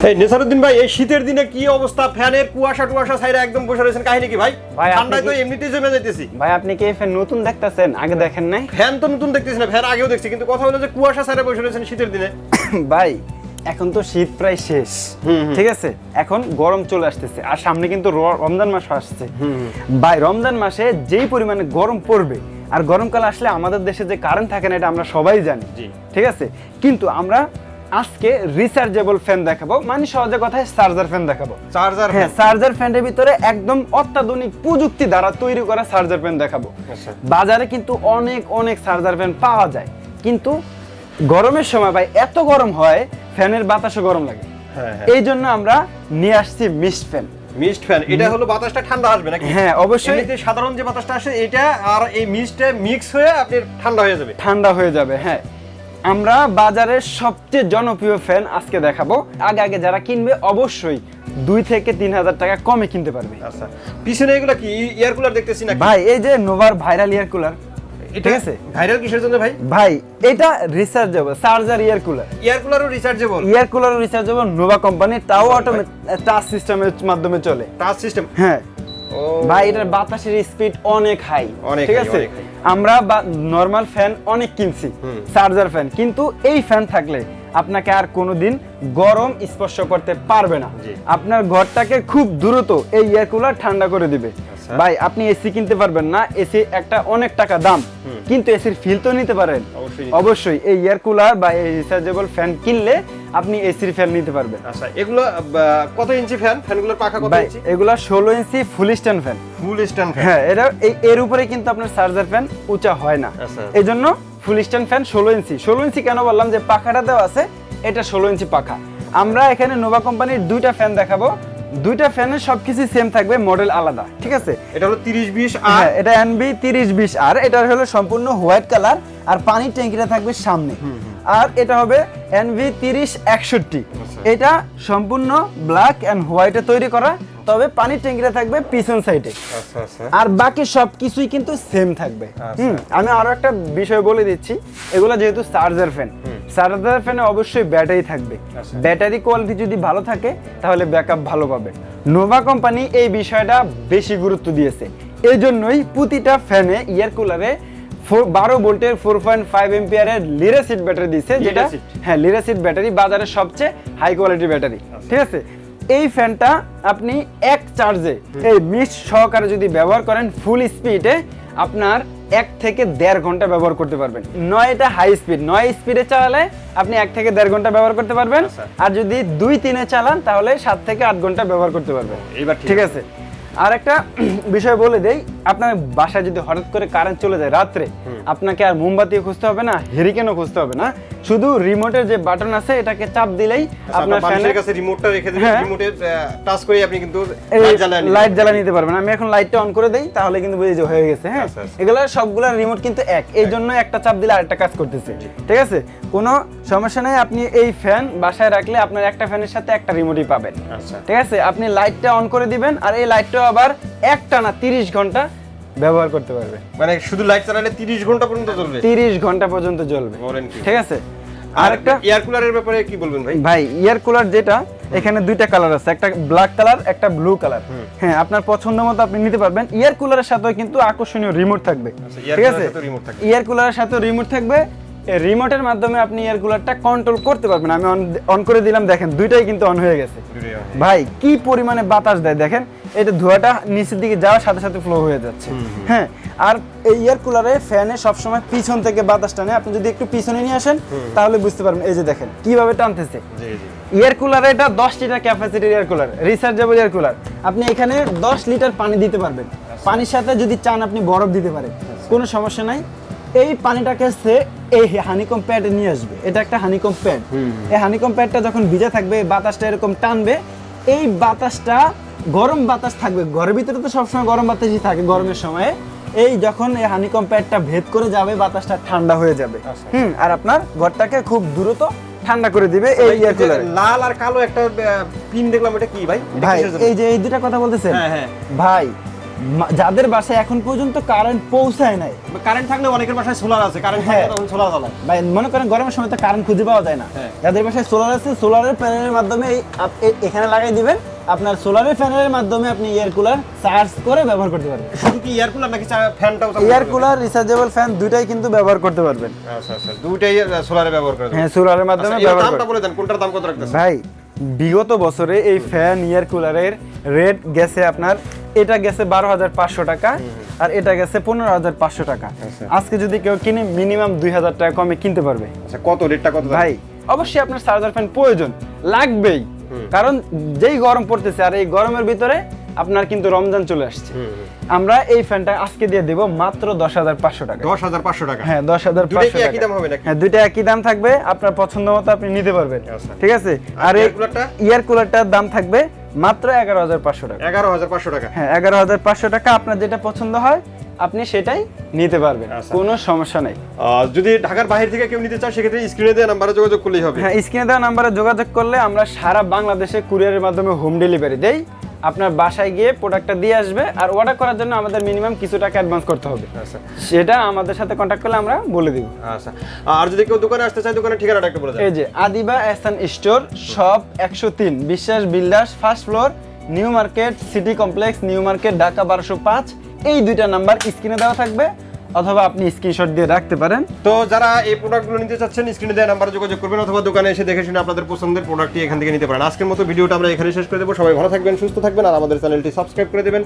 এই নেসারুদ্দিন ভাই এই শীতের দিনে কি অবস্থা? ফ্যানের কুয়াশা টুয়াশা সাইডে একদম বসে রয়েছেন কাহিনী কি ভাই? ভাই, ঠান্ডায় তো এমনিতেই জমে যাইতেছি। ভাই আপনি কি ফ্যান নতুন দেখতেছেন? আগে দেখেন নাই? ফ্যান তো নতুন দেখতেছি না ফ্যান আগেও দেখছি কিন্তু কথা হলো যে কুয়াশা সাইডে বসে রয়েছেন শীতের দিনে। ভাই এখন তো শীত প্রায় শেষ। ঠিক আছে? এখন গরম চলে আসতেছে আর সামনে কিন্তু রমজান মাস আসছে। ভাই রমজান মাসে যেই পরিমাণে গরম পড়বে আর গরমকাল আসলে আমাদের দেশে যে কারেন্ট থাকে না এটা আমরা সবাই জানি। ঠিক আছে? কিন্তু আমরা আজকে রিচার্জেবল ফ্যান দেখাবো। মানে সহজে কথায় চার্জার ফ্যান দেখাবো। চার্জার হ্যাঁ চার্জার ফ্যানের ভিতরে একদম অত্যাধুনিক প্রযুক্তি দ্বারা তৈরি করা চার্জার ফ্যান দেখাবো। আচ্ছা। বাজারে কিন্তু অনেক অনেক চার্জার ফ্যান পাওয়া যায়। কিন্তু গরমের সময় ভাই এত গরম হয় ফ্যানের বাতাসে গরম লাগে। হ্যাঁ হ্যাঁ। এই জন্য আমরা নিয়ে আসছি মিস্ট ফ্যান মিস্ট ফ্যান এটা হলো বাতাসটা ঠান্ডা আসবে নাকি? হ্যাঁ অবশ্যই। এমনিতে সাধারণ যে বাতাসটা আসে এটা আর এই মিস্টে মিক্স হয়ে আপনি ঠান্ডা হয়ে যাবে। ঠান্ডা হয়ে যাবে হ্যাঁ। আমরা বাজারের সবচেয়ে জনপ্রিয় ফ্যান আজকে দেখাবো। আগে আগে যারা কিনবে অবশ্যই দুই থেকে তিন হাজার টাকা কমে কিনতে পারবে। আচ্ছা পিছনে এগুলো কি এয়ার কুলার দেখতেছি না ভাই এই যে নোভার ভাইরাল ইয়ার কুলার ঠিক আছে? ভাইরাল কিসের জন্য ভাই? ভাই এটা rechargeable charger air cooler air কুলারও rechargeable air cooler rechargeable Nova company তাও অটোমেটিক টাচ সিস্টেমের মাধ্যমে চলে। টাচ সিস্টেম হ্যাঁ। ভাই এটার বাতাসের স্পিড অনেক হাই ঠিক আছে? আমরা নর্মাল ফ্যান অনেক কিনছি চার্জার ফ্যান কিন্তু এই ফ্যান থাকলে আপনাকে আর কোনোদিন গরম স্পর্শ করতে পারবে না। আপনার ঘরটাকে খুব দ্রুত এই এয়ার কুলার ঠান্ডা করে দিবে। আচ্ছা। ভাই আপনি এসি কিনতে পারবেন না এসি একটা অনেক টাকা দাম। কিন্তু এসির ফিল তো নিতে পারেন। অবশ্যই। অবশ্যই এই এয়ার কুলার বা এই রিচার্জেবল ফ্যান কিনলে আপনি এসির ফ্যান নিতে পারবেন। আচ্ছা এগুলো কত ইঞ্চি ফ্যান ফ্যানগুলোর পাখা কত ইঞ্চি? এগুলা ষোলো inch full stand fan full stand fan হ্যাঁ এটা এর উপরে কিন্তু আপনার চার্জার ফ্যান উঁচা হয় না। আচ্ছা। এই জন্য ফুল স্ট্যান্ড ফ্যান ষোলো ইঞ্চি। ষোলো ইঞ্চি কেন বললাম যে পাখাটা দেওয়া আছে? এটা ষোলো ইঞ্চি পাখা। আমরা এখানে নোভা কোম্পানির দুইটা ফ্যান দেখাবো। দুইটা ফ্যানের সবকিছু সেম থাকবে মডেল আলাদা। ঠিক আছে? এটা হলো 30 20 আর? হ্যাঁ এটা এনবি তিরিশ বিশ আর। এটা হলো সম্পূর্ণ হোয়াইট কালার আর পানির ট্যাঙ্কিটা থাকবে সামনে। আর এটা হবে এনভি তিরিশ একষট্টি। আচ্ছা। এটা সম্পূর্ণ ব্ল্যাক অ্যান্ড হোয়াইটে তৈরি করা তবে পানির ট্যাঙ্কিটা থাকবে পিছন সাইডে আচ্ছা আচ্ছা। আর বাকি সব কিছুই কিন্তু সেম থাকবে। হুম, আমি আরও একটা বিষয় বলে দিচ্ছি। এগুলো যেহেতু চার্জার ফ্যান চার্জার ফ্যানে অবশ্যই ব্যাটারি থাকবে। ব্যাটারি কোয়ালিটি যদি ভালো থাকে তাহলে ব্যাকআপ ভালো পাবে। নোভা কোম্পানি এই বিষয়টা বেশি গুরুত্ব দিয়েছে। এই জন্যই প্রতিটা ফ্যানে ইয়ার কুলারে বারো ভোল্টের ফোর পয়েন্ট ফাইভ এম্পিয়ারের লিরাসিড ব্যাটারি দিয়েছে যেটা? হ্যাঁ লিরাসিড ব্যাটারি বাজারের সবচেয়ে হাই কোয়ালিটির ব্যাটারি ঠিক আছে? এই ফ্যানটা আপনি এক চার্জে এই মিস সহকারে যদি ব্যবহার করেন ফুল স্পিডে আপনার এক থেকে দেড় ঘণ্টা ব্যবহার করতে পারবেন। নয় এটা হাই স্পিড নয় স্পিডে চালালে আপনি এক থেকে দেড় ঘণ্টা ব্যবহার করতে পারবেন। আচ্ছা। আর যদি দুই তিনে চালান তাহলে সাত থেকে আট ঘণ্টা ব্যবহার করতে পারবেন। এইবার ঠিক ঠিক আছে? আর একটা বিষয় বলে দেই আপনার বাসায় যদি হঠাৎ করে কারেন্ট চলে যায় রাত্রে আপনাকে আর মোমবাতি খুঁজতে হবে না হেরিকেনও খুঁজতে হবে না শুধু রিমোটের যে বাটন আছে এটাকে চাপ দিলেই আপনার আপনার ফ্যানের কাছে রিমোটটা রেখে দিবেন হ্যাঁ। রিমোটে টাচ করে আপনি কিন্তু লাইট জ্বালা পারবেন। নিতে পারবেন। আমি এখন লাইটটা অন করে দেই তাহলে কিন্তু বুঝে যে হয়ে গেছে হ্যাঁ? আচ্ছা, আচ্ছা। এগুলো সবগুলোর রিমোট কিন্তু এক। এই জন্য একটা চাপ দিলে আরেকটা কাজ করতেছে। ঠিক আছে? কোনো সমস্যা নেই আপনি এই ফ্যান বাসায় রাখলে আপনার একটা ফ্যানের সাথে একটা রিমোটই পাবেন। আচ্ছা। ঠিক আছে? আপনি লাইটটা অন করে দিবেন আর এই লাইটটাও আবার একটা না তিরিশ ঘণ্টা ব্যবহার করতে পারবে। মানে শুধু লাইট চালালে 30 ঘণ্টা পর্যন্ত চলবে তিরিশ ঘণ্টা পর্যন্ত জ্বলবে। ঠিক আছে? আর একটা এয়ার কুলারের ব্যাপারে কি বলবেন ভাই? ভাই ইয়ার কুলার যেটা এখানে দুইটা কালার আছে একটা ব্ল্যাক কালার একটা ব্লু কালার হ্যাঁ আপনার পছন্দ মতো আপনি নিতে পারবেন। ইয়ার কুলারের সাথেও কিন্তু আকর্ষণীয় রিমোট থাকবে। আচ্ছা, ঠিক আছে। ইয়ার কুলারের সাথেও রিমোট থাকবে। রিমোটের মাধ্যমে আপনি এয়ার কুলারটা কন্ট্রোল করতে পারবেন। আমি অন করে দিলাম দেখেন দুইটাই কিন্তু অন হয়ে গেছে। ভাই কি পরিমাণে বাতাস দেয় দেখেন। এটা ধোঁয়াটা নিচের দিকে যাওয়ার সাথে সাথে ফ্লো হয়ে যাচ্ছে। হ্যাঁ আর এই এয়ার কুলারে ফ্যানে সবসময় পিছন থেকে বাতাস টানে আপনি যদি একটু পিছনে নিয়ে আসেন তাহলে বুঝতে পারবেন। এই যে দেখেন কীভাবে টানতেছে। এয়ার কুলারে এটা দশ litre ক্যাপাসিটির air cooler rechargeable air cooler আপনি এখানে দশ লিটার পানি দিতে পারবেন। পানির সাথে যদি চান আপনি বরফ দিতে পারেন। কোনো সমস্যা নাই। এই পানিটাকে সে এই হানিকম প্যাডে নিয়ে আসবে। এটা একটা হানিকম প্যাড এই হানিকম প্যাডটা যখন ভিজে থাকবে বাতাসটা এরকম টানবে। এই বাতাসটা গরম বাতাস থাকবে। ঘরের ভিতরে তো সবসময় গরম বাতাসই থাকে গরমের সময়ে। এই যখন এই হানিকম প্যাডটা ভেদ করে যাবে বাতাসটা ঠান্ডা হয়ে যাবে। আচ্ছা। হুম আর আপনার ঘরটাকে খুব দ্রুত ঠান্ডা করে দিবে এই এয়ার যে কুলারে লাল আর কালো একটা পিন দেখলাম এটা কি ভাই? ভাই এই যে এই দুটা কথা বলতেছেন? হ্যাঁ হ্যাঁ। ভাই যাদের বাসায় এখন পর্যন্ত কারেন্ট পৌঁছায় নাই। কারেন্ট থাকলে অনেকের বাসায় সোলার আছে কারেন্ট হ্যাঁ। থাকলে তখন সোলার চালায় বা মনে করেন গরমের সময় তো কারেন্ট খুঁজে পাওয়া যায় না। হ্যাঁ। যাদের বাসায় সোলার আছে সোলারের প্যানেলের মাধ্যমে এখানে লাগাই দিবেন। আপনার সোলারের প্যানেলের মাধ্যমে আপনি এয়ার কুলার চার্জ করে ব্যবহার করতে পারবেন। শুধু কি এয়ার কুলার নাকি ফ্যানটাও এয়ার কুলার রিচার্জেবল ফ্যান দুইটাই কিন্তু ব্যবহার করতে পারবেন। আচ্ছা আচ্ছা দুইটাই সোলারে ব্যবহার করে দেবো। হ্যাঁ সোলারের মাধ্যমে আচ্ছা, ব্যবহার দামটা বলে দেন কোনটার দাম কত রাখতেছে ভাই বিগত বছরে এই ফ্যান ইয়ার কুলারের রেট গেছে আপনার এটা গেছে বারো হাজার পাঁচশো টাকা আর এটা গেছে পনেরো হাজার পাঁচশো টাকা। আচ্ছা। আজকে যদি কেউ কিনে মিনিমাম দুই হাজার টাকা কমে কিনতে পারবে। আচ্ছা কত রেটটা কত ভাই অবশ্যই আপনার চার্জার ফ্যান প্রয়োজন লাগবেই। কারণ যেই গরম পড়তেছে আর এই গরমের ভিতরে আপনার কিন্তু রমজান চলে আসছে। আমরা এই ফ্যানটা আজকে দিয়ে দেব মাত্র দশ হাজার পাঁচশো টাকা। দশ হাজার পাঁচশো টাকা? হ্যাঁ দশ হাজার কি একই দাম হবে? হ্যাঁ দুইটা একই দাম থাকবে আপনার পছন্দ মতো আপনি নিতে পারবেন। আচ্ছা। ঠিক আছে? আর এই ইয়ার কুলারটার দাম থাকবে মাত্র এগারো হাজার পাঁচশো টাকা। এগারো হাজার পাঁচশো টাকা। হ্যাঁ এগারো হাজার পাঁচশো টাকা আপনার যেটা পছন্দ হয় আপনি সেটাই নিতে পারবেন আচ্ছা। কোনো সমস্যা নেই। যদি ঢাকার বাইরে থেকে কেউ নিতে চায় সেক্ষেত্রে স্ক্রিনে দেওয়া নাম্বারে যোগাযোগ করলেই হবে। হ্যাঁ স্ক্রিনে দেওয়া নাম্বারে যোগাযোগ করলে আমরা সারা বাংলাদেশে কুরিয়ারের মাধ্যমে হোম ডেলিভারি দেই। আপনার বাসায় গিয়ে প্রোডাক্টটা দিয়ে আসবে আর অর্ডার করার জন্য আমাদের মিনিমাম কিছু টাকা অ্যাডভান্স করতে হবে। আচ্ছা। সেটা আমাদের সাথে কন্ট্যাক্ট করলে আমরা বলে দিব। আচ্ছা। আর যদি কেউ দোকানে আসতে চায় দোকানের ঠিকানাটা একটু বলে এই যে আদিবা এহসান স্টোর শপ একশো তিন Biswas builders first floor New Market City Complex New Market Dhaka বারোশো পাঁচ এই দুইটা নাম্বার স্ক্রিনে দেওয়া থাকবে, অথবা আপনি স্ক্রিনশট দিয়ে রাখতে পারেন। তো যারা এই প্রোডাক্টগুলো নিতে চাচ্ছেন স্ক্রিনে দেওয়া নাম্বার যোগাযোগ করবেন, অথবা দোকানে এসে দেখে শুনে আপনাদের পছন্দের প্রোডাক্টটি এখান থেকে নিতে পারেন। আজকের মতো ভিডিওটা আমরা এখানে শেষ করে দেবো। সবাই ভালো থাকবেন, সুস্থ থাকবেন, আর আমাদের চ্যানেলটি সাবস্ক্রাইব করে দেবেন।